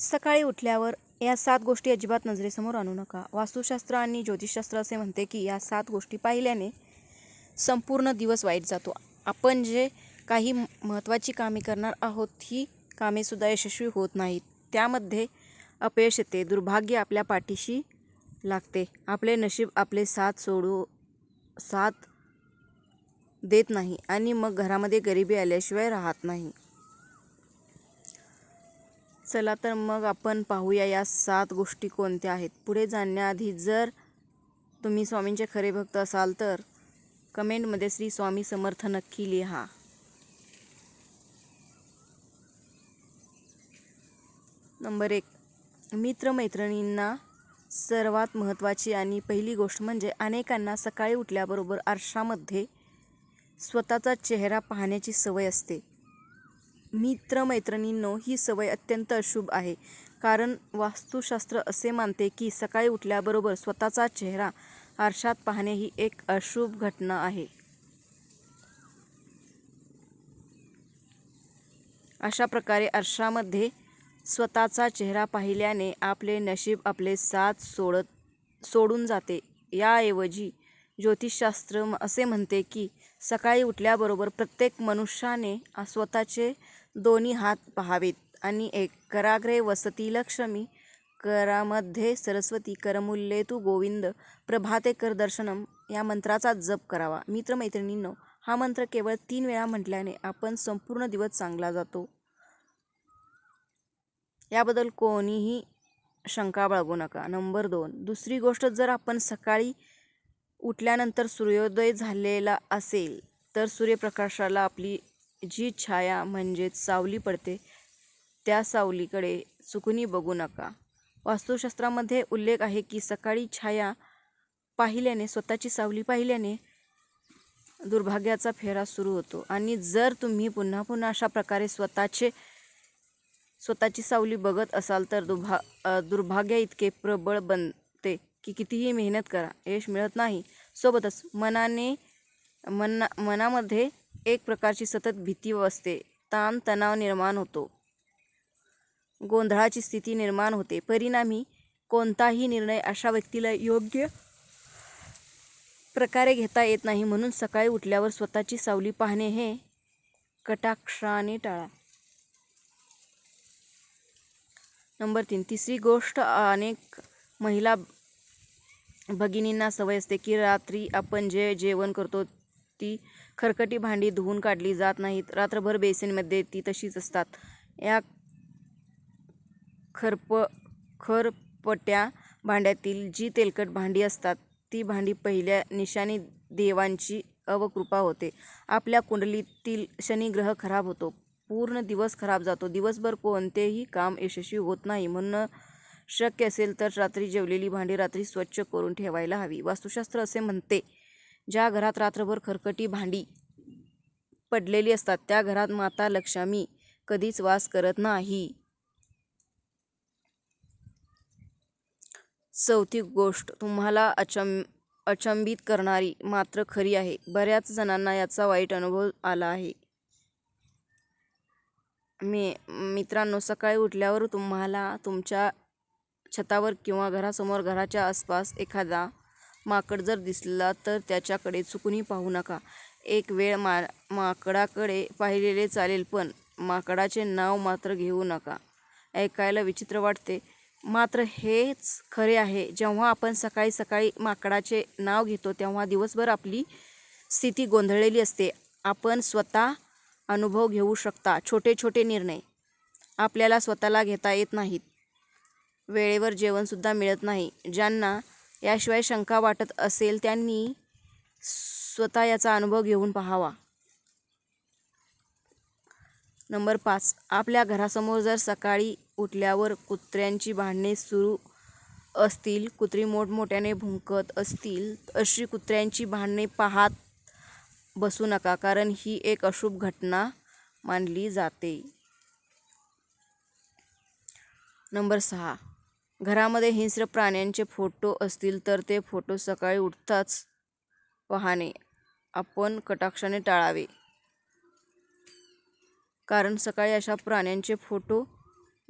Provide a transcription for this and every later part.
सकाळी उठल्यावर या सात गोष्टी अजिबात नजरेसमोर आणू नका. वास्तुशास्त्र आणि ज्योतिषशास्त्र असे म्हणते की या सात गोष्टी पाहिल्याने संपूर्ण दिवस वाईट जातो. आपण जे काही महत्त्वाची कामे करणार आहोत ही कामेसुद्धा यशस्वी होत नाहीत. त्यामध्ये अपयश येते दुर्भाग्य आपल्या पाठीशी लागते. आपले नशीब आपले साथ सोडू साथ देत नाही आणि मग घरामध्ये गरिबी आल्याशिवाय राहत नाही. चला तर मग आपण पाहूया या सात गोष्टी कोणत्या आहेत. पुढे जाण्याआधी जर तुम्ही स्वामींचे खरे भक्त असाल तर कमेंटमध्ये श्री स्वामी समर्थ नक्की लिहा. नंबर एक मित्रमैत्रिणींना सर्वात महत्त्वाची आणि पहिली गोष्ट म्हणजे अनेकांना सकाळी उठल्याबरोबर आरशामध्ये स्वतःचा चेहरा पाहण्याची सवय असते. मित्रमैत्रिणींनो ही सवय अत्यंत अशुभ आहे. कारण वास्तुशास्त्र असे मानते की सकाळी उठल्याबरोबर स्वतःचा चेहरा आरशात पाहणे ही एक अशुभ घटना आहे. अशा प्रकारे आरशामध्ये स्वतःचा चेहरा पाहिल्याने आपले नशीब आपले साथ सोडत सोडून जाते. याऐवजी ज्योतिषशास्त्र असे म्हणते की सकाळी उठल्याबरोबर प्रत्येक मनुष्याने स्वतःचे दोन्ही हात पहावेत आणि एक कराग्रे वसती लक्ष्मी करामध्ये सरस्वती करमुल्ये तू गोविंद प्रभाते कर दर्शनम या मंत्राचा जप करावा. मित्रमैत्रिणींनो हा मंत्र केवळ तीन वेळा म्हटल्याने आपण संपूर्ण दिवस चांगला जातो. याबद्दल कोणीही शंका बाळगू नका. नंबर दोन दुसरी गोष्ट जर आपण सकाळी उठल्यानंतर सूर्योदय झालेला असेल तर सूर्यप्रकाशाला आपली जी छाया म्हणजेच सावली पडते त्या सावलीकडे चुकूनही बघू नका. वास्तुशास्त्रामध्ये उल्लेख आहे की सकाळी छाया पाहिल्याने स्वतःची सावली पाहिल्याने दुर्भाग्याचा फेरा सुरू होतो. आणि जर तुम्ही पुन्हा पुन्हा अशा प्रकारे स्वतःचे स्वतःची सावली बघत असाल तर दुर्भा दुर्भाग्य इतके प्रबळ बनते की कितीही मेहनत करा यश मिळत नाही. सोबतच मनाने मना मनामध्ये एक प्रकारची सतत भीती असते. ताण तणाव निर्माण होतो. गोंधळाची स्थिती निर्माण होते. परिणामी कोणताही निर्णय अशा व्यक्तीला योग्य प्रकारे घेता येत नाही. म्हणून सकाळी उठल्यावर स्वतःची सावली पाहणे हे कटाक्षाने टाळा. नंबर तीन. तिसरी गोष्ट अनेक महिला भगिनींना सवय असते की रात्री आपण जे जेवण करतो ती खरकटी भांडी धुवून काढली जात नाहीत. रात्रभर बेसिनमध्ये ती तशीच असतात. या खरप खरपट्या भांड्यातील जी तेलकट भांडी असतात ती भांडी पहिल्या निशाणी देवांची अवकृपा होते. आपल्या कुंडलीतील शनिग्रह खराब होतो. पूर्ण दिवस खराब जातो. दिवसभर कोणतेही काम यशस्वी होत नाही. म्हणून शक्य असेल तर रात्री जेवलेली भांडी रात्री स्वच्छ करून ठेवायला हवी. वास्तुशास्त्र असे म्हणते ज्या घरात रात्रभर खरकटी भांडी पडलेली असतात त्या घरात माता लक्ष्मी कधीच वास करत नाही. चौथी गोष्ट तुम्हाला अचं अचंबित करणारी मात्र खरी आहे. बऱ्याच जणांना याचा वाईट अनुभव आला आहे. मी मित्रांनो सकाळी उठल्यावर तुम्हाला तुमच्या छतावर किंवा घरासमोर घराच्या आसपास एखादा माकड जर दिसला तर त्याच्याकडे चुकूनही पाहू नका. एक वेळ मा माकडाकडे पाहिलेले चालेल पण माकडाचे नाव मात्र घेऊ नका. ऐकायला विचित्र वाटते. मात्र हेच खरे आहे. जेव्हा आपण सकाळी सकाळी माकडाचे नाव घेतो तेव्हा दिवसभर आपली स्थिती गोंधळलेली असते. आपण स्वतः अनुभव घेऊ शकता. छोटे छोटे निर्णय. आपल्याला स्वतःला घेता येत नाहीत. वेळेवर जेवणसुद्धा मिळत नाही. ज्यांना याशिवाय शंका वाटत असेल त्यांनी स्वतः याचा अनुभव घेऊन पाहावा. नंबर पाच. आपल्या घरासमोर जर सकाळी उठल्यावर कुत्र्यांची भांडणे सुरू असतील कुत्री मोठमोठ्याने भुंकत असतील अशी कुत्र्यांची भांडणे पाहात बसू नका कारण ही एक अशुभ घटना मानली जाते. नंबर सहा. घरामध्ये हिंस्र प्राण्यांचे फोटो असतील तर ते फोटो सकाळी उठताच पाहणे. आपण कटाक्षाने टाळावे. कारण सकाळी अशा प्राण्यांचे फोटो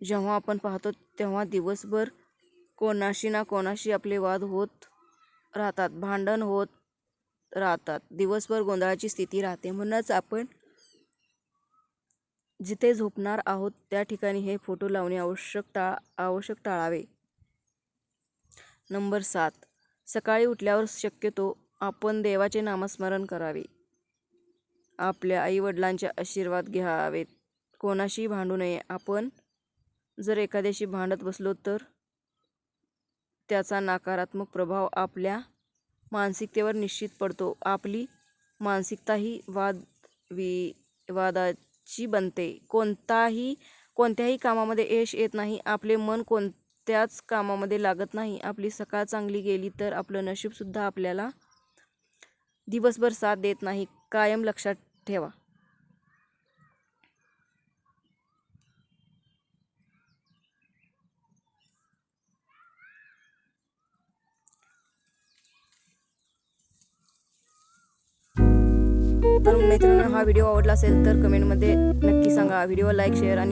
जेव्हा आपण पाहतो तेव्हा दिवसभर कोणाशी ना कोणाशी आपले वाद होत राहतात भांडण होत राहतात. दिवसभर गोंधळाची स्थिती राहते. म्हणूनच आपण जिथे झोपणार आहोत त्या ठिकाणी हे फोटो लावणे आवश्यक टाळ आवश्यक टाळावे. नंबर सात. सकाळी उठल्यावर शक्यतो आपण देवाचे नामस्मरण करावे. आपल्या आईवडिलांचे आशीर्वाद घ्यावेत. कोणाशी भांडू नये. आपण जर एखाद्याशी भांडत बसलो तर त्याचा नकारात्मक प्रभाव आपल्या मानसिकतेवर निश्चित पडतो. आपली मानसिकताही वाद वि वादाची बनते. कोणताही कोणत्याही कामामध्ये यश येत नाही. आपले मन कोण त्याच कामामध्ये लागत नाही. आपली सकाळ चांगली गेली तर आपलं नशीबसुद्धा आपल्याला दिवसभर साथ देत नाही. कायम लक्षात ठेवा. तर मित्रांनो हा व्हिडिओ आवडला असेल तर कमेंटमध्ये नक्की सांगा. व्हिडिओ लाईक शेअर आणि